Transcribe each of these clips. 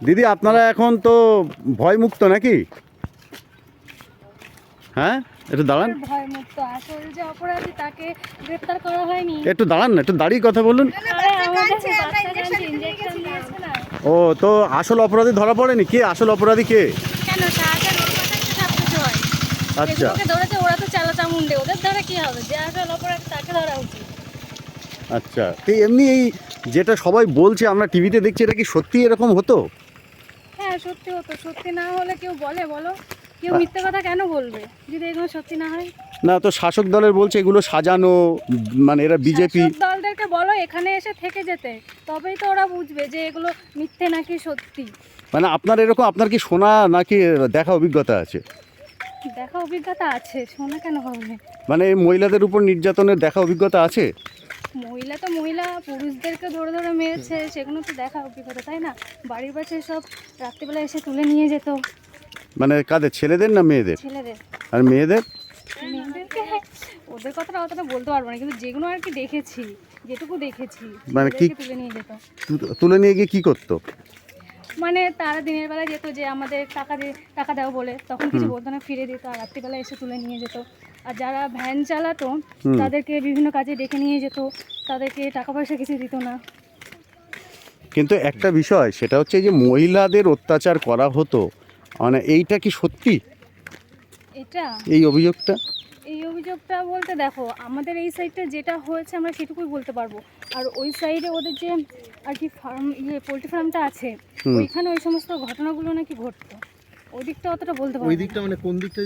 দিদি আপনারা এখন তো ভয়মুক্ত নাকি? হ্যাঁ? একটু দাঁড়ান। ভয় মুক্ত আসল যে অপরাধী তাকে গ্রেফতার করা হয়নি। একটু দাঁড়ান না একটু দাঁড়িয়ে কথা বলুন। ও তো আসল অপরাধী ধরা পড়েনি? কে? আসল অপরাধী কে? হয় আচ্ছা। ধরেছে ওরা তো চালাচা মুন্ডে ওদের ধরে কি হবে? যে আসল অপরাধী তাকে ধরা উচিত। আচ্ছা। তো এমনি এই যেটা সবাই বলছে আমরা টিভিতে দেখছি এটা কি সত্যি এরকম হতো? হ্যাঁ সত্যি হতো। সত্যি না হলে কেউ বলে বলো? কেউ মিথ্যে কথা কেন বলবে যদি এগুলো সত্যি না হয়? না তো শাসক দলের বলছে এগুলো সাজানো মানে এরা বিজেপি দলদেরকে বলো এখানে এসে থেকে যেতে। তবেই তো ওরা বুঝবে যে এগুলো মিথ্যে নাকি সত্যি। মানে আপনার এরকম আপনার কি শোনা নাকি দেখা অভিজ্ঞতা আছে? দেখা অভিজ্ঞতা আছে শোনা কেন হবে? মানে মহিলাদের উপর নির্যাতনের দেখা অভিজ্ঞতা আছে? মহিলা তো মহিলা পুরুষদেরকে ধরে ধরে মেরেছে সেগুলো তো দেখা অভিজ্ঞতা তাই না? বাড়ির পাশে সব রাত্রিবেলা এসে তুলে নিয়ে যেত। মানে কাদের ছেলেদের না মেয়েদের? ছেলেদের। আর মেয়েদের? মেয়েদেরকে ওদের কথাটা অতটা বলতে পারব না কিন্তু যেগুলো আর কি দেখেছি যেটুকু দেখেছি মানে কি- তুলে নিয়ে যেত। তুলে নিয়ে গিয়ে কি করতো? মানে তারা দিনের বেলা যেত যে আমাদের টাকা দিয়ে টাকা দাও বলে তখন কিছু বলতো না ফিরে দিত আর রাত্রিবেলা এসে তুলে নিয়ে যেত। আর যারা ভ্যান চালাতো তাদেরকে বিভিন্ন কাজে ডেকে নিয়ে যেত তাদেরকে টাকা পয়সা কিছু দিত না। কিন্তু একটা বিষয় সেটা হচ্ছে যে মহিলাদের অত্যাচার করা হতো মানে এইটা কি সত্যি? এটা? এই অভিযোগটা? এই অভিযোগটা বলতে দেখো আমাদের এই সাইডটা যেটা হয়েছে আমরা সেটুকুই বলতে পারব। আর ওই সাইডে ওদের যে আর কি ফার্ম ইয়ে পোলট্রি ফার্মটা আছে। ওইখানে ওই সমস্ত ঘটনাগুলো নাকি ঘটতো। ওই দিকটা অতটা বলতে পারব ওই দিকটা মানে কোন দিকটা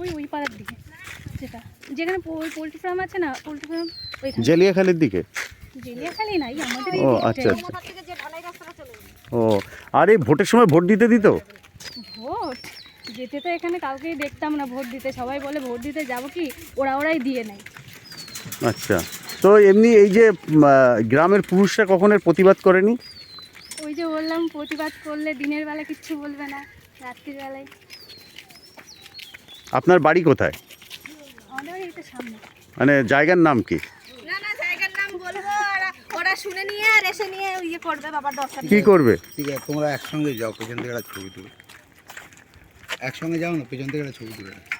ওই ওই পাড়ার দিকে যেটা। যেখানে পোলট্রি ফার্ম আছে না পোলট্রি ফার্ম ওইখানে। জেলিয়াখালির দিকে? জেলিয়াখালি নাই আমাদের ও। আচ্ছা আচ্ছা। ও আর ভোটের সময় ভোট দিতে দিত? ভোট? যেতে তো এখানে কাউকেই দেখতাম না ভোট দিতে। সবাই বলে ভোট দিতে যাব কি? ওরা ওরাই দিয়ে নেয়। আচ্ছা। তো এমনি এই যে গ্রামের পুরুষরা কখন এর প্রতিবাদ করেনি? ওই যে বললাম প্রতিবাদ করলে দিনের বেলা কিচ্ছু বলবে না রাত্রির বেলায়। আপনার বাড়ি কোথায়? আমাদের বাড়ি এটা সামনে। মানে জায়গার নাম কি? না না জায়গার নাম বলব ওরা ওরা শুনে নিয়ে আর এসে নিয়ে ইয়ে করবে বাবার দরকার কি করবে? ঠিক আছে তোমরা একসঙ্গে যাও পেছন থেকে একটা ছবি তুলে। একসঙ্গে যাও না পেছন থেকে একটা ছবি তুলে। নাও।